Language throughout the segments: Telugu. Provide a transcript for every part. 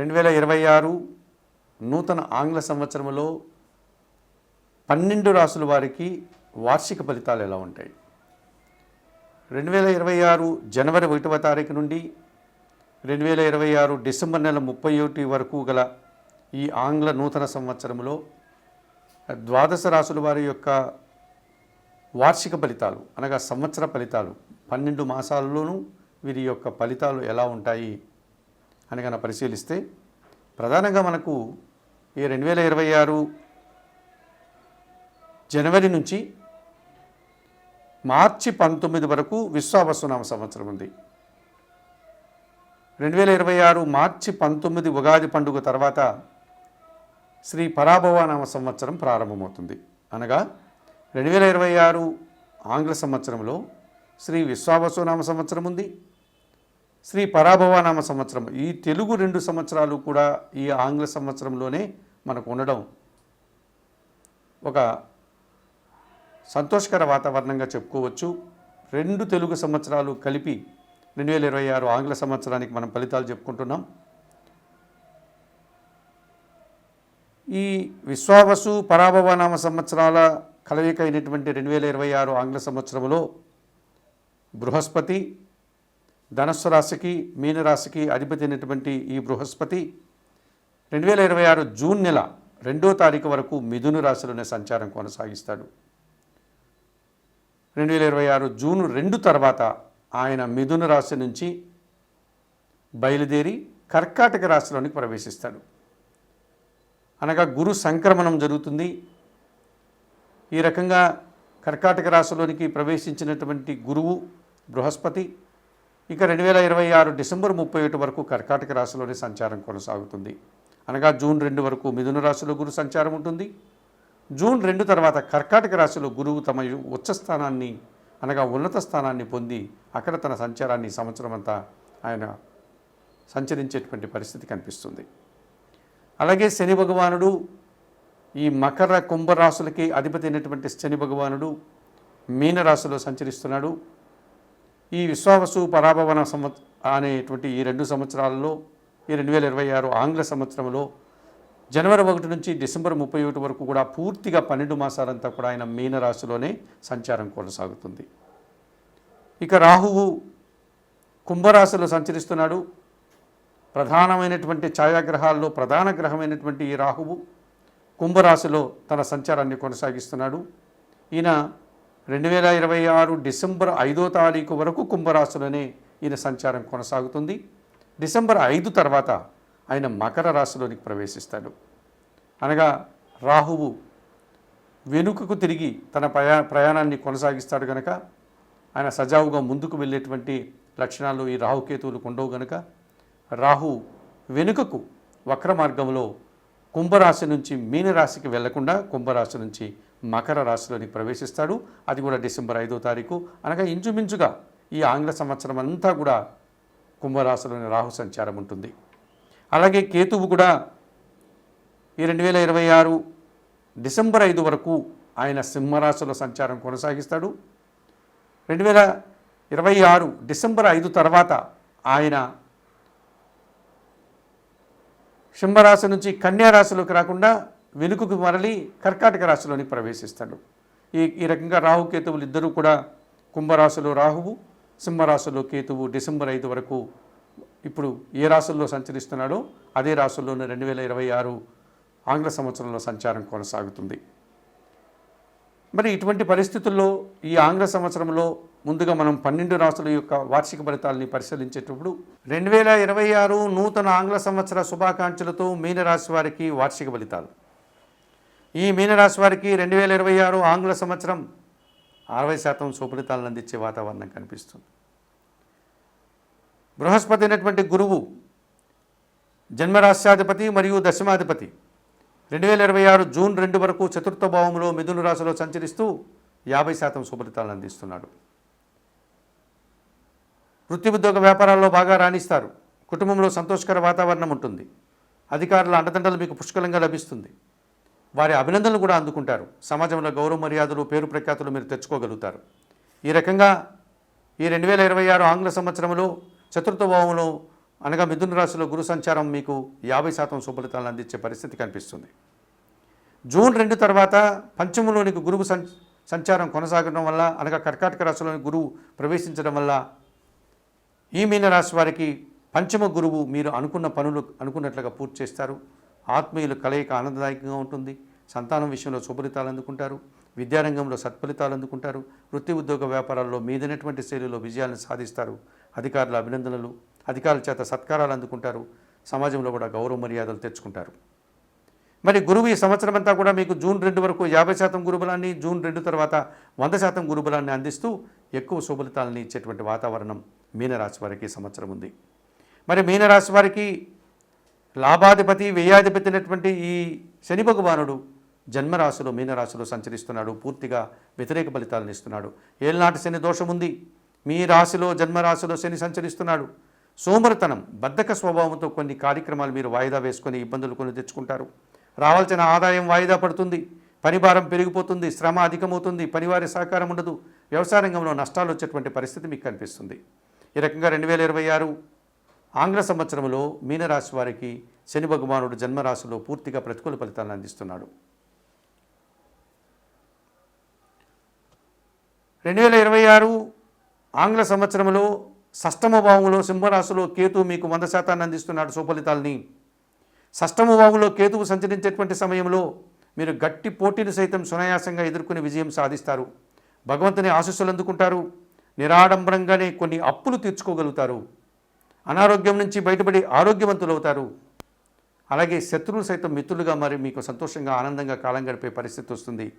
రెండు వేల ఇరవై ఆరు నూతన ఆంగ్ల సంవత్సరంలో పన్నెండు రాసుల వారికి వార్షిక ఫలితాలు ఎలా ఉంటాయి? రెండు వేల ఇరవై ఆరు జనవరి ఒకటవ తారీఖు నుండి రెండు వేల ఇరవై ఆరు డిసెంబర్ నెల ముప్పై ఒకటి వరకు గల ఈ ఆంగ్ల నూతన సంవత్సరంలో ద్వాదశ రాసుల వారి యొక్క వార్షిక ఫలితాలు అనగా సంవత్సర ఫలితాలు పన్నెండు మాసాలలోనూ వీరి యొక్క ఫలితాలు ఎలా ఉంటాయి అని కనుక పరిశీలిస్తే ప్రధానంగా మనకు ఈ రెండు వేల ఇరవై ఆరు జనవరి నుంచి మార్చి పంతొమ్మిది వరకు విశ్వావసునామ సంవత్సరం ఉంది. రెండు వేల ఇరవై ఆరు మార్చి పంతొమ్మిది ఉగాది పండుగ తర్వాత శ్రీ పరాభవనామ సంవత్సరం ప్రారంభమవుతుంది. అనగా రెండు వేల ఇరవై ఆరు ఆంగ్ల సంవత్సరంలో శ్రీ విశ్వావసునామ సంవత్సరం ఉంది. శ్రీ పరాభవనామ సంవత్సరం. ఈ తెలుగు రెండు సంవత్సరాలు కూడా ఈ ఆంగ్ల సంవత్సరంలోనే మనకు ఉండడం ఒక సంతోషకర వాతావరణంగా చెప్పుకోవచ్చు. రెండు తెలుగు సంవత్సరాలు కలిపి రెండు వేల ఇరవై ఆరు ఆంగ్ల సంవత్సరానికి మనం ఫలితాలు చెప్పుకుంటున్నాం. ఈ విశ్వావసు పరాభవనామ సంవత్సరాల కలయిక అయినటువంటి రెండు వేల ఇరవై ఆరు ఆంగ్ల సంవత్సరంలో బృహస్పతి ధనస్సు రాశికి మీనరాశికి అధిపతి అయినటువంటి ఈ బృహస్పతి రెండు వేల ఇరవై ఆరు జూన్ నెల రెండో తారీఖు వరకు మిథున రాశిలోనే సంచారం కొనసాగిస్తాడు. రెండు వేల ఇరవై ఆరు జూన్ రెండు తర్వాత ఆయన మిథున రాశి నుంచి బయలుదేరి కర్కాటక రాశిలోనికి ప్రవేశిస్తాడు. అనగా గురు సంక్రమణం జరుగుతుంది. ఈ రకంగా కర్కాటక రాశిలోనికి ప్రవేశించినటువంటి గురువు బృహస్పతి ఇక రెండు వేల ఇరవై ఆరు డిసెంబర్ ముప్పై ఒకటి వరకు కర్కాటక రాశిలోనే సంచారం కొనసాగుతుంది. అనగా జూన్ రెండు వరకు మిథున రాశిలో గురు సంచారం ఉంటుంది. జూన్ రెండు తర్వాత కర్కాటక రాశిలో గురువు తమ ఉచ్చ స్థానాన్ని అనగా ఉన్నత స్థానాన్ని పొంది అక్కడ తన సంచారాన్ని సంవత్సరం అంతా ఆయన సంచరించేటువంటి పరిస్థితి కనిపిస్తుంది. అలాగే శని భగవానుడు ఈ మకర కుంభరాశులకి అధిపతి అయినటువంటి శని భగవానుడు మీనరాశిలో సంచరిస్తున్నాడు. ఈ విశ్వావసు పరాభవన సంవత్ అనేటువంటి ఈ రెండు సంవత్సరాలలో ఈ రెండు వేల ఇరవై ఆరు ఆంగ్ల సంవత్సరంలో జనవరి ఒకటి నుంచి డిసెంబర్ ముప్పై ఒకటి వరకు కూడా పూర్తిగా పన్నెండు మాసాలంతా కూడా ఆయన మీనరాశిలోనే సంచారం కొనసాగుతుంది. ఇక రాహువు కుంభరాశిలో సంచరిస్తున్నాడు. ప్రధానమైనటువంటి ఛాయాగ్రహాల్లో ప్రధాన గ్రహమైనటువంటి ఈ రాహువు కుంభరాశిలో తన సంచారాన్ని కొనసాగిస్తున్నాడు. ఈయన రెండు వేల ఇరవై ఆరు డిసెంబర్ ఐదో తారీఖు వరకు కుంభరాశిలోనే ఈయన సంచారం కొనసాగుతుంది. డిసెంబర్ ఐదు తర్వాత ఆయన మకర రాశిలోనికి ప్రవేశిస్తాడు. అనగా రాహువు వెనుకకు తిరిగి తన ప్రయా ప్రయాణాన్ని కొనసాగిస్తాడు కనుక ఆయన సజావుగా ముందుకు వెళ్ళేటువంటి లక్షణాలు ఈ రాహుకేతువులకు ఉండవు గనక రాహు వెనుకకు వక్ర మార్గంలో కుంభరాశి నుంచి మీనరాశికి వెళ్ళకుండా కుంభరాశి నుంచి మకర రాశిలోని ప్రవేశిస్తాడు. అది కూడా డిసెంబర్ ఐదో తారీఖు. అనగా ఇంచుమించుగా ఈ ఆంగ్ల సంవత్సరం అంతా కూడా కుంభరాశిలోని రాహు సంచారం ఉంటుంది. అలాగే కేతువు కూడా ఈ రెండు వేల ఇరవై ఆరు డిసెంబర్ ఐదు వరకు ఆయన సింహరాశిలో సంచారం కొనసాగిస్తాడు. రెండు వేల ఇరవై ఆరు డిసెంబర్ ఐదు తర్వాత ఆయన సింహరాశి నుంచి కన్యారాశిలోకి రాకుండా వెనుకకు మరలి కర్కాటక రాశిలోని ప్రవేశిస్తాడు. ఈ ఈ రకంగా రాహుకేతువులు ఇద్దరూ కూడా కుంభరాశిలో రాహువు సింహరాశిలో కేతువు డిసెంబర్ ఐదు వరకు ఇప్పుడు ఏ రాశుల్లో సంచరిస్తున్నాడో అదే రాశుల్లోనే రెండు వేల ఇరవై ఆరు ఆంగ్ల సంవత్సరంలో సంచారం కొనసాగుతుంది. మరి ఇటువంటి పరిస్థితుల్లో ఈ ఆంగ్ల సంవత్సరంలో ముందుగా మనం పన్నెండు రాసుల యొక్క వార్షిక ఫలితాలని పరిశీలించేటప్పుడు రెండు వేల ఇరవై ఆరు నూతన ఆంగ్ల సంవత్సర శుభాకాంక్షలతో మీనరాశి వారికి వార్షిక ఫలితాలు. ఈ మీనరాశి వారికి రెండు వేల ఇరవై ఆరు ఆంగ్ల సంవత్సరం అరవై శాతం సుఫలితాలను అందించే వాతావరణం కనిపిస్తుంది. బృహస్పతి అయినటువంటి గురువు జన్మరాశ్యాధిపతి మరియు దశమాధిపతి రెండు వేల ఇరవై ఆరు జూన్ రెండు వరకు చతుర్థ భావంలో మిథున రాశిలో సంచరిస్తూ యాభై శాతం సుఫలితాలను అందిస్తున్నాడు. వృత్తి ఉద్యోగ వ్యాపారాల్లో బాగా రాణిస్తారు. కుటుంబంలో సంతోషకర వాతావరణం ఉంటుంది. అధికారుల అండదండలు మీకు పుష్కలంగా లభిస్తుంది. వారి అభినందనలు కూడా అందుకుంటారు. సమాజంలో గౌరవ మర్యాదలు పేరు ప్రఖ్యాతులు మీరు తెచ్చుకోగలుగుతారు. ఈ రకంగా ఈ రెండు వేల ఇరవై ఆరు ఆంగ్ల సంవత్సరంలో చతుర్థ భావంలో అనగా మిథున రాశిలో గురు సంచారం మీకు యాభై శాతం సుఫలితాలను అందించే పరిస్థితి కనిపిస్తుంది. జూన్ రెండు తర్వాత పంచమంలోనికి గురువు సం సంచారం కొనసాగడం వల్ల అనగా కర్కాటక రాశిలోని గురువు ప్రవేశించడం వల్ల ఈ మీన రాశి వారికి పంచమ గురువు మీరు అనుకున్న పనులు అనుకున్నట్లుగా పూర్తి చేస్తారు. ఆత్మీయుల కలయిక ఆనందదాయకంగా ఉంటుంది. సంతానం విషయంలో శుభలితాలు అందుకుంటారు. విద్యారంగంలో సత్ఫలితాలు అందుకుంటారు. వృత్తి ఉద్యోగ వ్యాపారాల్లో మీదైనటువంటి శైలిలో విజయాలను సాధిస్తారు. అధికారుల అభినందనలు అధికారుల చేత సత్కారాలు అందుకుంటారు. సమాజంలో కూడా గౌరవ మర్యాదలు తెచ్చుకుంటారు. మరి గురువు ఈ సంవత్సరం అంతా కూడా మీకు జూన్ రెండు వరకు యాభై శాతం గురుబలాన్ని జూన్ రెండు తర్వాత వంద శాతం గురుబలాన్ని అందిస్తూ ఎక్కువ శుభలితాలను ఇచ్చేటువంటి వాతావరణం మీనరాశి వారికి సంవత్సరం ఉంది. మరి మీనరాశి వారికి లాభాధిపతి వ్యయాధిపతి అయినటువంటి ఈ శని భగవానుడు జన్మరాశిలో మీనరాశిలో సంచరిస్తున్నాడు. పూర్తిగా వ్యతిరేక ఫలితాలను ఇస్తున్నాడు. ఏళ్ళనాటి శని దోషం ఉంది మీ రాశిలో జన్మరాశిలో శని సంచరిస్తున్నాడు. సోమరతనం బద్ధక స్వభావంతో కొన్ని కార్యక్రమాలు మీరు వాయిదా వేసుకొని ఇబ్బందులు కొని తెచ్చుకుంటారు. రావాల్సిన ఆదాయం వాయిదా పడుతుంది. పనిభారం పెరిగిపోతుంది. శ్రమ అధికమవుతుంది. పనివారి సహకారం ఉండదు. వ్యవసాయ రంగంలో నష్టాలు వచ్చేటువంటి పరిస్థితి మీకు కనిపిస్తుంది. ఈ రకంగా రెండు వేల ఇరవై ఆరు ఆంగ్ల సంవత్సరంలో మీనరాశి వారికి శని భగవానుడు జన్మరాశిలో పూర్తిగా ప్రతికూల ఫలితాలను అందిస్తున్నాడు. రెండు వేల ఇరవై ఆరు ఆంగ్ల సంవత్సరంలో షష్టమ భావంలో సింహరాశిలో కేతు మీకు వంద శాతాన్ని అందిస్తున్నాడు సుఫలితాల్ని షష్టమ భావంలో కేతువు సంచరించేటువంటి సమయంలో మీరు గట్టి పోటీని సైతం సునాయాసంగా ఎదుర్కొని విజయం సాధిస్తారు. భగవంతుని ఆశస్సులు అందుకుంటారు. నిరాడంబరంగానే కొన్ని అప్పులు తీర్చుకోగలుగుతారు. అనారోగ్యం నుంచి బయటపడి ఆరోగ్యవంతులు అవుతారు. అలాగే శత్రువులు సైతం మిత్రులుగా మరి మీకు సంతోషంగా ఆనందంగా కాలం గడిపే పరిస్థితి వస్తుంది.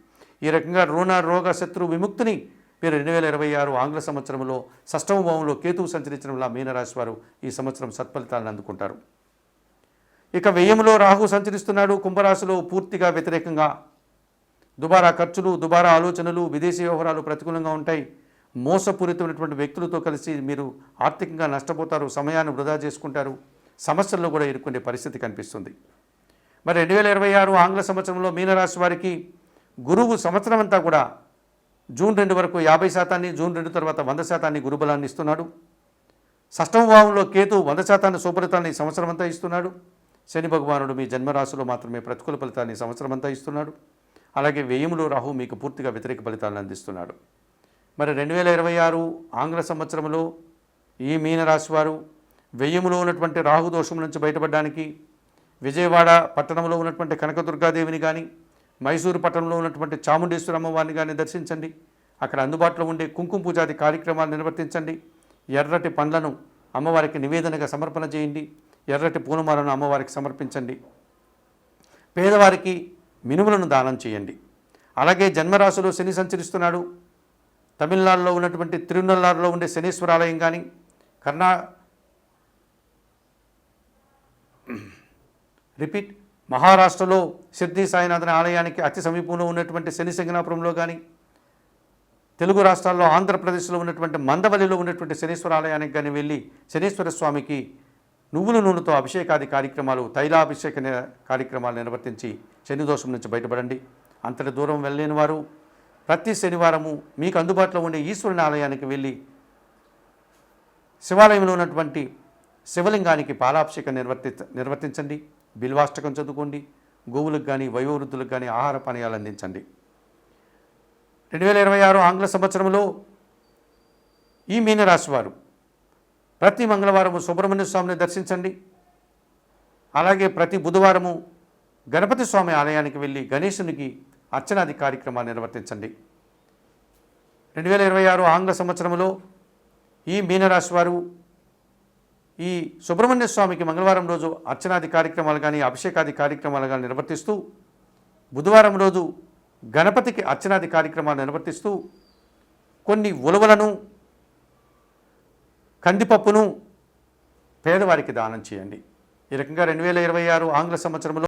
ఈ రకంగా రుణ రోగ శత్రు విముక్తిని మీరు రెండు వేల ఇరవై ఆరు ఆంగ్ల సంవత్సరంలో షష్టమ భావంలో కేతువు సంచరించడం వల్ల మీనరాశి వారు ఈ సంవత్సరం సత్ఫలితాలను అందుకుంటారు. ఇక వ్యయంలో రాహు సంచరిస్తున్నాడు. కుంభరాశిలో పూర్తిగా వ్యతిరేకంగా. దుబారా ఖర్చులు దుబారా ఆలోచనలు విదేశీ వ్యవహారాలు ప్రతికూలంగా ఉంటాయి. మోసపూరితమైనటువంటి వ్యక్తులతో కలిసి మీరు ఆర్థికంగా నష్టపోతారు సమయాన్ని వృధా చేసుకుంటారు సమస్యల్లో కూడా ఇరుక్కునే పరిస్థితి కనిపిస్తుంది. మరి రెండు వేల ఇరవై ఆరు ఆంగ్ల సంవత్సరంలో మీనరాశి వారికి గురువు సంవత్సరం అంతా కూడా జూన్ రెండు వరకు యాభై శాతాన్ని జూన్ రెండు తర్వాత వంద శాతాన్ని గురుబలాన్ని ఇస్తున్నాడు. షష్టమ భావంలో కేతు వంద శాతాన్ని సుఫలితాన్ని సంవత్సరం అంతా ఇస్తున్నాడు. శని భగవానుడు మీ జన్మరాశిలో మాత్రమే ప్రతికూల ఫలితాన్ని సంవత్సరం అంతా ఇస్తున్నాడు. అలాగే వ్యయములో రాహు మీకు పూర్తిగా వ్యతిరేక ఫలితాలను అందిస్తున్నాడు. మరి రెండు వేల ఇరవై ఆరు ఆంగ్ల సంవత్సరంలో ఈ మీనరాశి వారు ఉన్నటువంటి రాహు దోషం నుంచి బయటపడడానికి విజయవాడ పట్టణంలో ఉన్నటువంటి కనకదుర్గాదేవిని కానీ మైసూరు పట్టణంలో ఉన్నటువంటి చాముండేశ్వర అమ్మవారిని కానీ దర్శించండి. అక్కడ అందుబాటులో ఉండే కుంకుమ పూజాది కార్యక్రమాలు నిర్వర్తించండి. ఎర్రటి పండ్లను అమ్మవారికి నివేదనగా సమర్పణ చేయండి. ఎర్రటి పూలమాలను అమ్మవారికి సమర్పించండి. పేదవారికి మినుములను దానం చేయండి. అలాగే జన్మరాశిలో శని సంచరిస్తున్నాడు. తమిళనాడులో ఉన్నటువంటి తిరునల్లారులో ఉండే శనీశ్వర ఆలయం కానీ కర్ణా రిపీట్ మహారాష్ట్రలో సిద్ధి సాయినాథన్ ఆలయానికి అతి సమీపంలో ఉన్నటువంటి శని కానీ తెలుగు రాష్ట్రాల్లో ఆంధ్రప్రదేశ్లో ఉన్నటువంటి మందవల్లిలో ఉన్నటువంటి శనీశ్వర ఆలయానికి కానీ వెళ్ళి శనీశ్వర స్వామికి నువ్వుల నూనెతో అభిషేకాది కార్యక్రమాలు తైలాభిషేక ని- కార్యక్రమాలు నిర్వర్తించి శని దోషం నుంచి బయటపడండి. అంతటి దూరం వెళ్ళలేని వారు ప్రతి శనివారము మీకు అందుబాటులో ఉండే ఈశ్వరుని ఆలయానికి వెళ్ళి శివాలయంలో ఉన్నటువంటి శివలింగానికి పాలాభిషేకం నిర్వర్తి నిర్వర్తించండి. బిల్వాష్టకం చదువుకోండి. గోవులకు కానీ వయోవృద్ధులకు కానీ ఆహార పానీయాలు అందించండి. రెండు వేల ఇరవై ఆరు ఆంగ్ల సంవత్సరంలో ఈ మీనరాశివారు ప్రతి మంగళవారము సుబ్రహ్మణ్య స్వామిని దర్శించండి. అలాగే ప్రతి బుధవారము గణపతి స్వామి ఆలయానికి వెళ్ళి గణేశునికి అర్చనాది కార్యక్రమాలు నిర్వర్తించండి. రెండు వేల ఇరవై ఆరు ఆంగ్ల సంవత్సరంలో ఈ మీనరాశి వారు ఈ సుబ్రహ్మణ్య స్వామికి మంగళవారం రోజు అర్చనాది కార్యక్రమాలు కానీ అభిషేకాది కార్యక్రమాలు కానీ నిర్వర్తిస్తూ బుధవారం రోజు గణపతికి అర్చనాది కార్యక్రమాలు నిర్వర్తిస్తూ కొన్ని ఉలవలను కందిపప్పును పేదవారికి దానం చేయండి. ఈ రకంగా రెండు వేల ఇరవై ఆరు ఆంగ్ల సంవత్సరంలో